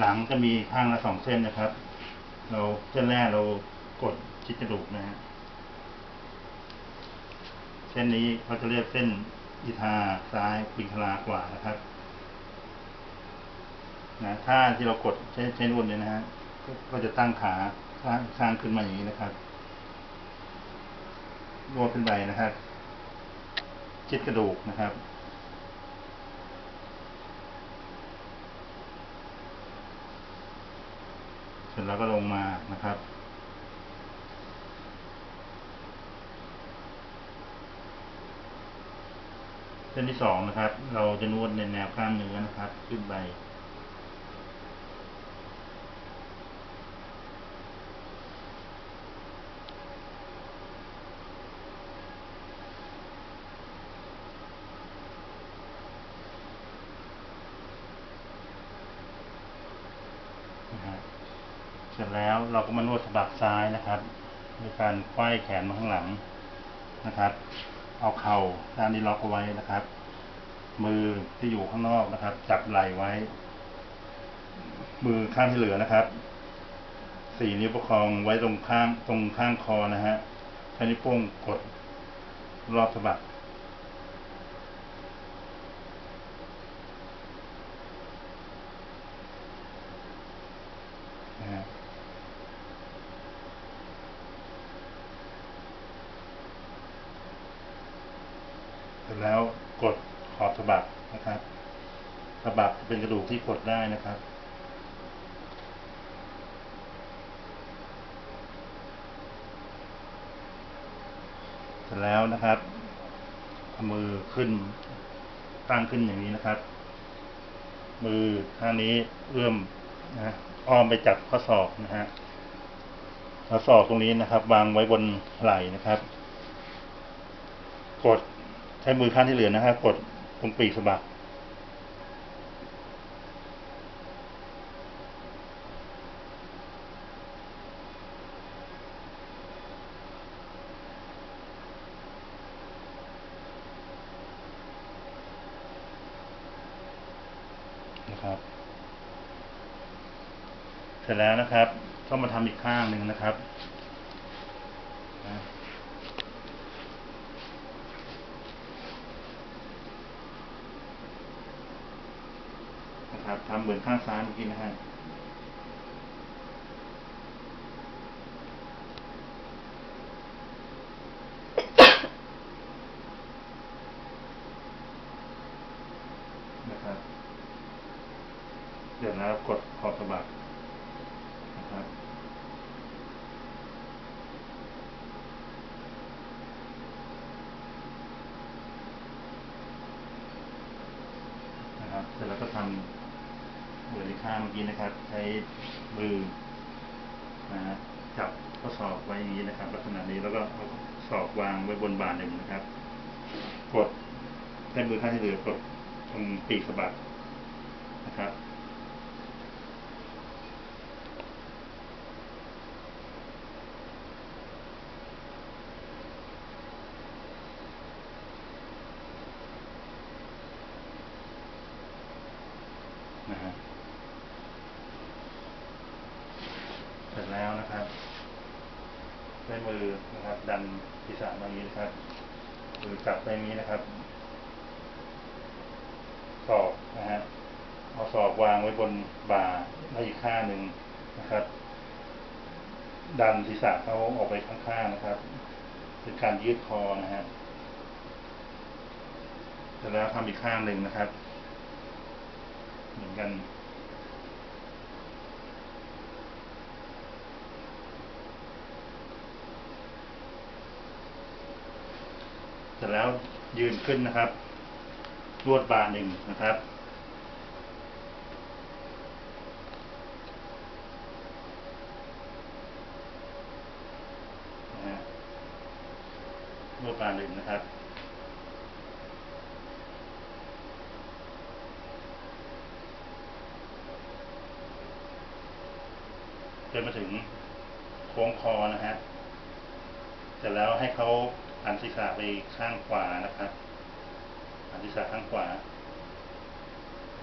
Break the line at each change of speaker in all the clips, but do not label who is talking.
หลังจะมีข้างละสองเส้นนะครับ เราเส้นแรกเรากดชิดกระดูกนะฮะเส้นนี้เขาจะเรียกเส้นอิทาซ้ายปิงคลากว่านะครับนะถ้าที่เรากดใช้ใช้นวดเนี่ยนะฮะก็จะตั้งขาข้างข้างขึ้นมาอย่างนี้นะครับนวดขึ้นไปนะครับชิดกระดูกนะครับ เสร็จแล้วก็ลงมานะครับ เส้นที่สองนะครับ เราจะนวดในแนวกล้ามเนื้อนะครับ ขึ้นไป นะฮะเสร็จ แล้วเราก็มานวดสะบักซ้ายนะครับโดยการไขว้แขนมาข้างหลังนะครับ เอาเข่าด้านนี้ล็อกเอาไว้นะครับ มือที่อยู่ข้างนอกนะครับ จับไหล่ไว้ มือข้างที่เหลือนะครับ สี่นิ้วประคองไว้ตรงข้างตรงข้างคอนะฮะใช้นิ้วโป้งกดรอบสะบัก นะฮะเสร็จแล้วกดขอบสะบักนะครับสะบัก เป็นกระดูกที่กดได้นะครับ เสร็จแล้วนะครับเอามือขึ้นตั้งขึ้นอย่างนี้นะครับ มือข้างนี้เอื้อมนะอ้อมไปจับข้อศอกนะฮะข้อศอกตรงนี้นะครับ วางไว้บนไหล่นะครับ กดใช้มือข้างที่เหลือนะฮะกดตรงปีกสะบัก เสร็จแล้วนะครับก็มาทำอีกข้างหนึ่งนะครับนะครับทำเหมือนข้างซ้ายเมื่อกี้นะฮะนะครับ เสร็จแล้วกดขอบสะบักนะครับ นะครับเสร็จแล้วก็ทำเหมือนที่ข้างเมื่อกี้นะครับ ใช้มือนะจับข้อศอกไว้อย่างนี้นะครับ ลักษณะนี้แล้วก็เอาศอกวางไว้บนบ่าหนึ่งนะครับ กดใช้มือข้างที่เหลือกดตรงปีกสะบักนะครับ นะฮะเสร็จแล้วนะครับใช้มือนะครับ ดันศีรษะมาอย่าง นะครับมือจับไปนี้นะครับศอกนะฮะเอาศอกวางไว้บนบ่าแล้อีกข้างหนึ่งนะครับ ดันศีรษะเขาออกไปข้างๆนะครับเป็นการยืดคอนะฮะเสร็จแล้วทำอีกข้างหนึ่งนะครับ เหมือนกัน ร็จแล้วยืนขึ้นนะครับรวดบาหนึ่งนะครับนะฮะรวดบาหนึ่งนะครับ จนมาถึงโค้งคอนะฮะ เสร็จแล้วให้เขา หันศีรษะไปข้างขวานะครับหันศีรษะข้างขวา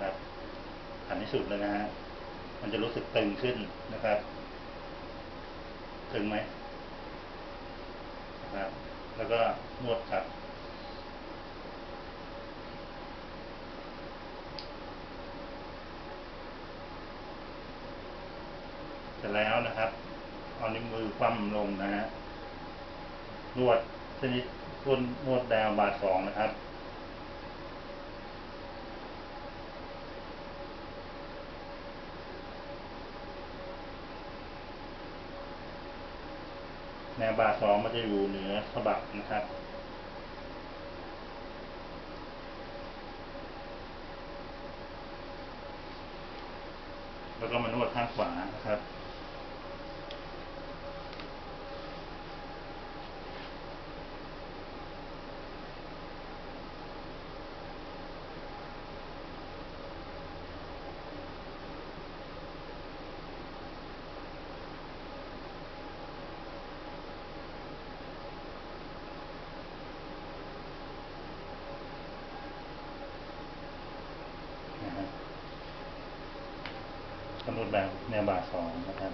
ครับหันที่สุดเลยนะฮะมันจะรู้สึกตึงขึ้นนะครับ ตึงไหมนะครับ แล้วก็นวดครับเสร็จแล้วนะครับ เอานิ้วมือคว่ำลงนะฮะนวด นิดนวดนวดดาวบาทสองนะครับ แนวบาทสองมันจะอยู่เหนือสะบักนะครับแล้วก็มานวดข้างขวานะครับำหนดแบบแนวบ่าสองนะครับ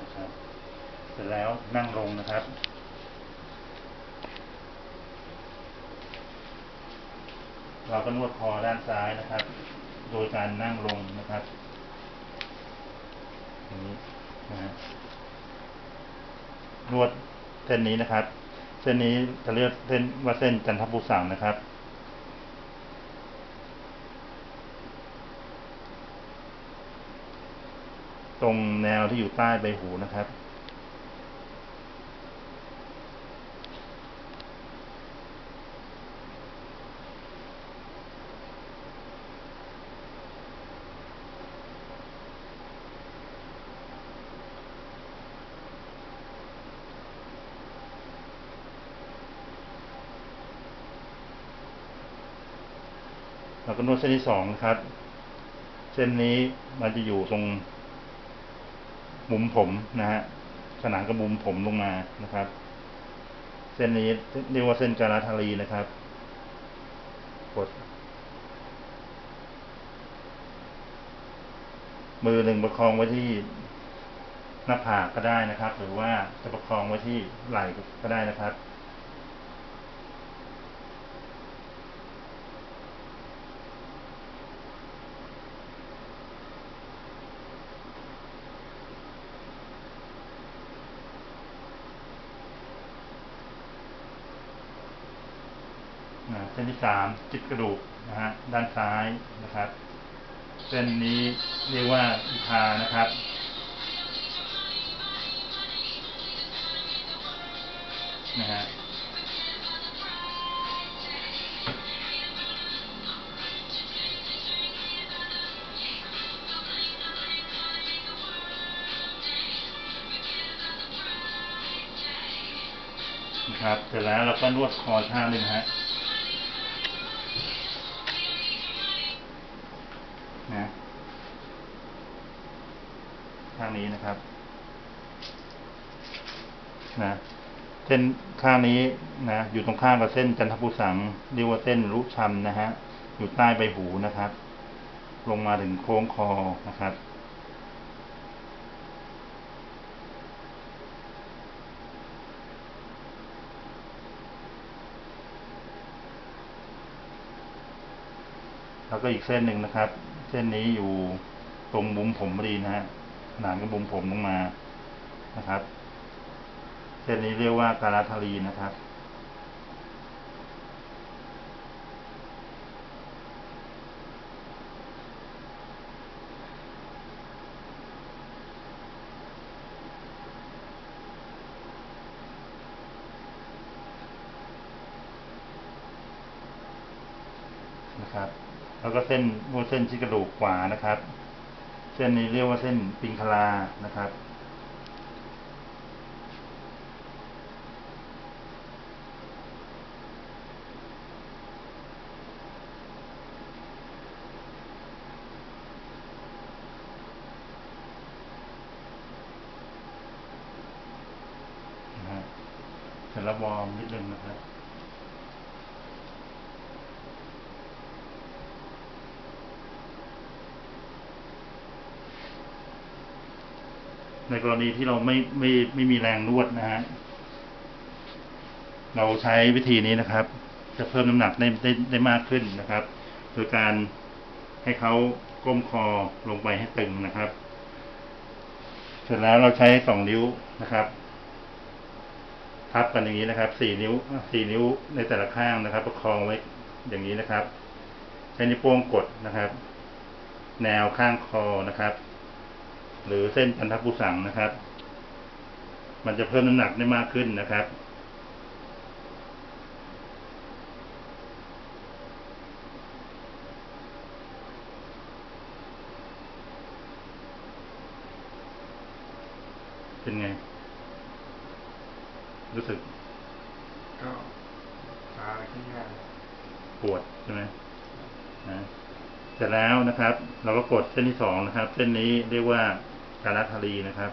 นะครับเสร็จแล้วนั่งลงนะครับ เราก็นวดคอด้านซ้ายนะครับ โดยการนั่งลงนะครับอย่างนี้นะฮะนวดเส้นนี้นะครับ เส้นนี้จะเรียกเส้นว่าเส้นจันทบุสังนะครับตรงแนวที่อยู่ใต้ใบหูนะครับ เราก็นวดเส้นที่สองนะครับ เส้นนี้มันจะอยู่ตรง มุมผมนะฮะขนานกับมุมผมลงมานะครับ เส้นนี้เรียกว่าเส้นกาลาทารีนะครับกดมือหนึ่งประคองไว้ที่หน้าผากก็ได้นะครับ หรือว่าจะประคองไว้ที่ไหล่ก็ได้นะครับ ส้นที่สามจิตกระดูกนะฮะด้านซ้ายนะครับ เส้นนี้เรียกว่าอิทานะครับ นะฮะนะครับ เสร็จแล้วเราก็นวดคอท่าหนึ่งฮะ นี้นะครับนะเส้นข้างนี้นะอยู่ตรงข้ามกับเส้นจันทปุสังเรียกว่าเส้นรุชันนะฮะอยู่ใต้ใบหูนะครับ ลงมาถึงโค้งคอนะครับแล้วก็อีกเส้นหนึ่งนะครับ เส้นนี้อยู่ตรงมุมผมพอดีนะฮะ นานกับมุมผมลงมานะครับเส้นนี้เรียกว่าการาทารีนะครับ นะครับ แล้วก็เส้นนวดเส้นที่กระดูกขวานะครับ เส้นนี้เรียกว่าเส้นปิงคลานะครับ เสร็จแล้ววอร์มนิดนึงนะครับ ในกรณีที่เราไม่ไม่ไม่มีแรงนวดนะฮะเราใช้วิธีนี้นะครับ จะเพิ่มน้ำหนักได้ได้ได้มากขึ้นนะครับ โดยการให้เขาก้มคอลงไปให้ตึงนะครับ เสร็จแล้วเราใช้สองนิ้วนะครับ ทับกันอย่างนี้นะครับสี่นิ้วสี่นิ้วในแต่ละข้างนะครับ ประคองไว้อย่างนี้นะครับ ใช้นิ้วโป้งกดนะครับ แนวข้างคอนะครับ หรือเส้นพันธบุสังนะครับ มันจะเพิ่มน้ำหนักได้มากขึ้นนะครับเป็นไง รู้สึก
ก็ชาขึ้นง่าย
ปวดใช่ไหมนะเสร็จแล้วนะครับ เราก็กดเส้นที่สองนะครับ เส้นนี้เรียกว่า การัทารีนะครับ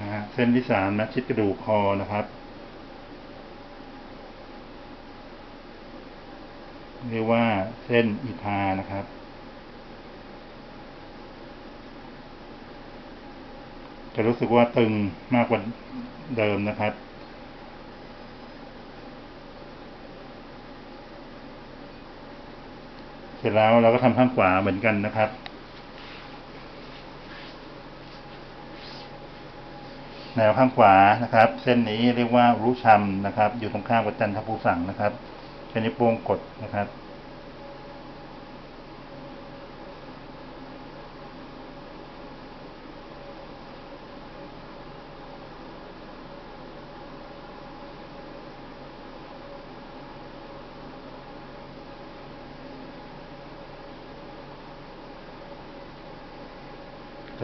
นะฮะเส้นที่สามนะชิดกระดูกคอนะครับ เรียกว่าเส้นอิทานะครับ จะรู้สึกว่าตึงมากกว่าเดิมนะครับเสร็จแล้วเราก็ทำข้างขวาเหมือนกันนะครับ แนวข้างขวานะครับ เส้นนี้เรียกว่ารู้ชัมนะครับ อยู่ตรงข้ามกับจันทภูสังนะครับใช้นิ้วโป้งกดนะครับ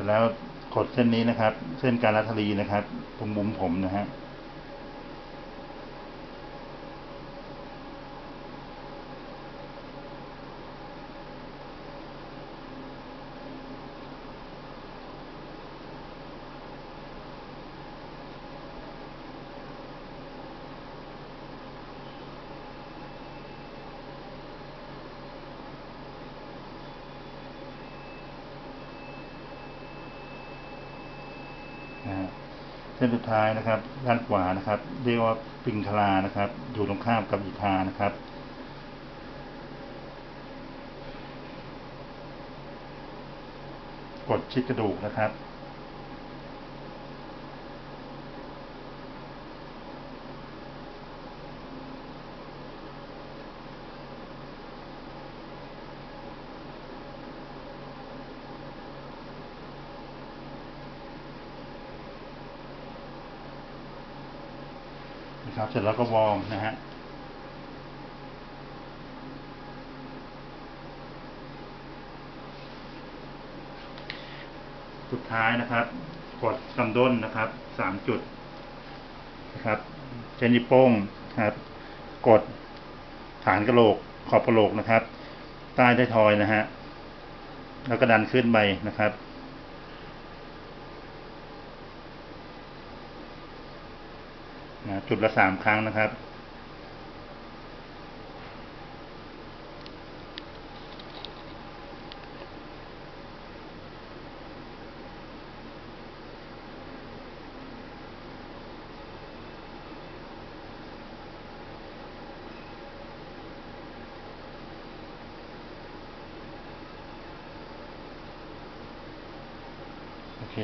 แล้วกดเส้นนี้นะครับ เส้นการรัทลีนะครับ ตรงมุมผมนะฮะ นะฮะเส้นสุดท้ายนะครับ ด้านขวานะครับ เรียกว่าปิงคลานะครับ อยู่ตรงข้ามกับอิทานะครับกดชิดกระดูกนะครับ เสร็จแล้วก็วอร์มนะฮะสุดท้ายนะครับ กดกำด้นนะครับสามจุดนะครับใช้นิ้วโป้งนะครับ กดฐานกระโหลกขอบกระโหลกนะครับ ใต้ได้ทอยนะฮะแล้วก็ดันขึ้นไปนะครับ นะ จุดละสามครั้งนะครับ โอเค